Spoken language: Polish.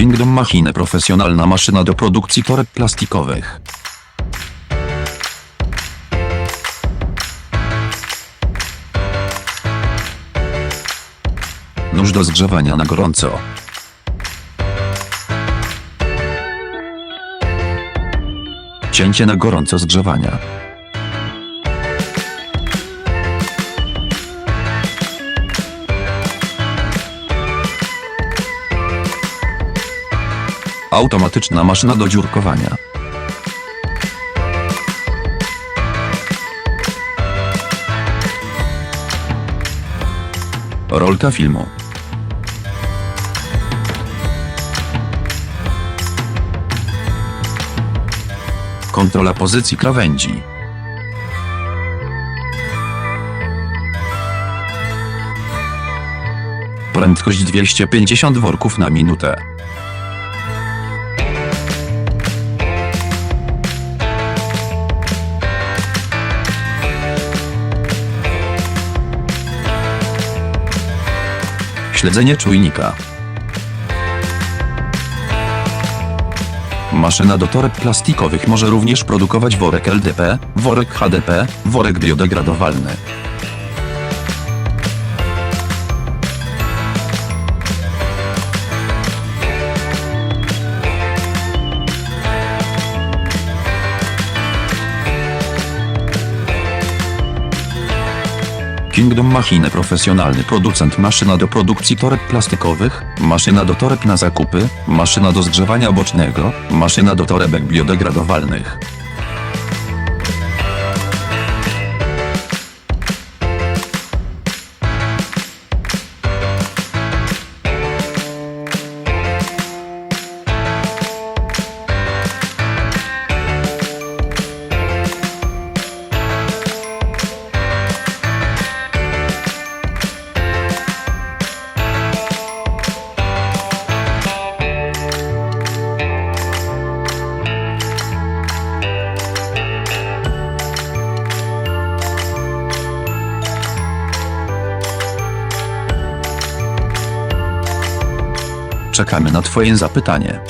Kingdom Machine profesjonalna maszyna do produkcji toreb plastikowych. Nóż do zgrzewania na gorąco. Cięcie na gorąco zgrzewania. Automatyczna maszyna do dziurkowania. Rolka filmu. Kontrola pozycji krawędzi. Prędkość 250 worków na minutę. Śledzenie czujnika. Maszyna do toreb plastikowych może również produkować worek LDP, worek HDP, worek biodegradowalny. Kingdom Machine profesjonalny producent maszyna do produkcji toreb plastikowych, maszyna do toreb na zakupy, maszyna do zgrzewania bocznego, maszyna do torebek biodegradowalnych. Czekamy na Twoje zapytanie.